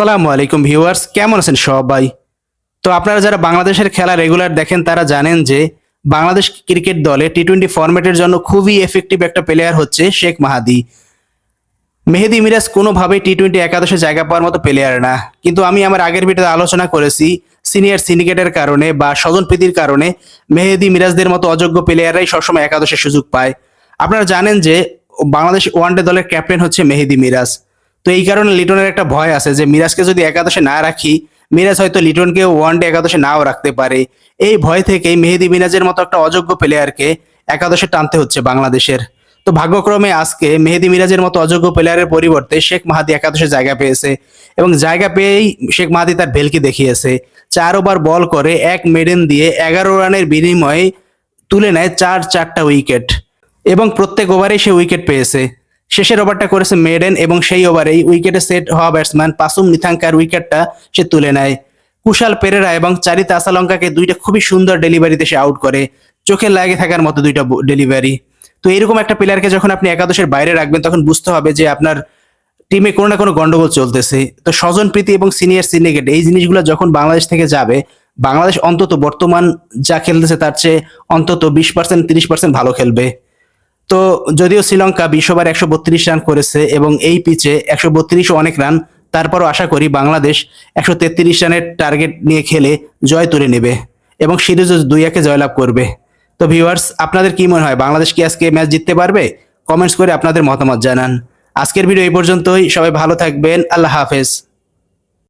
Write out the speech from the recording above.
আসসালামু আলাইকুম ভিউয়ার্স, কেমন আছেন সবাই? তো আপনারা যারা বাংলাদেশের খেলা রেগুলার দেখেন, তারা জানেন যে বাংলাদেশ ক্রিকেট দলে টি টোয়েন্টি ফরম্যাটের জন্য খুবই এফেক্টিভ একটা প্লেয়ার হচ্ছে শেখ মাহাদি। মেহেদি মিরাজ কোনোভাবেই টি টোয়েন্টি একাদশে জায়গা পাওয়ার মতো প্লেয়ার না। কিন্তু আমি আমার আগের ভিডিওতে আলোচনা করেছি সিনিয়র সিন্ডিকেটের কারণে বা স্বজন প্রীতির কারণে মেহেদি মিরাজদের মতো অযোগ্য প্লেয়াররাই সবসময় একাদশে সুযোগ পায়। আপনারা জানেন যে বাংলাদেশ ওয়ানডে দলের ক্যাপ্টেন হচ্ছে মেহেদি মিরাজ। তো এই কারণে লিটনের একটা ভয় আছে যে মিরাজকে যদি একাদশে না রাখি, মিরাজ হয়তো লিটনকে ওয়ানডে একাদশে নাও রাখতে পারে। এই ভয় থেকেই মেহেদি মিরাজের মতো একটা অযোগ্য প্লেয়ারকে একাদশে টানতে হচ্ছে বাংলাদেশের। তো ভাগ্যক্রমে আজকে মেহেদি মিরাজের মতো অযোগ্য প্লেয়ারের পরিবর্তে শেখ মাহাদি একাদশে জায়গা পেয়েছে এবং জায়গা পেয়েই শেখ মাহাদি তার ভেলকি দেখিয়েছে। চার ওভার বল করে এক মেডেন দিয়ে এগারো রানের বিনিময়ে তুলে নেয় চার চারটা উইকেট। এবং প্রত্যেক ওভারেই সে উইকেট পেয়েছে। শেষের ওভারটা করেছে মেডেন এবং সেই ওভারেই উইকেটে সেট হওয়া ব্যাটসম্যান পাসুম নিথাঙ্কার উইকেটটা সে তুলে নেয়। কুশাল পেরেরা এবং চারিতা আসালঙ্কাকে দুইটা খুবই সুন্দর ডেলিভারিতে সে আউট করে। চোখে লাগে থাকার মতো দুইটা ডেলিভারি। তো এরকম একটা প্লেয়ারকে যখন আপনি একাদশের বাইরে রাখবেন, তখন বুঝতে হবে যে আপনার টিমে কোনো না কোনো গন্ডগোল চলতেছে। তো স্বজন প্রীতি এবং সিনিয়র সিন্ডিকেট, এই জিনিসগুলো যখন বাংলাদেশ থেকে যাবে, বাংলাদেশ অন্তত বর্তমান যা খেলতেছে তার চেয়ে অন্তত বিশ পার্সেন্ট তিরিশ পার্সেন্ট ভালো খেলবে। তো যদিও শ্রীলঙ্কা বিশ ওভার একশো বত্রিশ রান করেছে এবং এই পিচে একশো বত্রিশও অনেক রান, তারপরও আশা করি বাংলাদেশ একশো তেত্রিশ রানের টার্গেট নিয়ে খেলে জয় তুলে নেবে এবং সিরিজও দুই একে জয়লাভ করবে। তো ভিউয়ার্স, আপনাদের কি মনে হয়, বাংলাদেশ কি আজকে ম্যাচ জিততে পারবে? কমেন্টস করে আপনাদের মতামত জানান। আজকের ভিডিও এই পর্যন্তই, সবাই ভালো থাকবেন, আল্লাহ হাফেজ।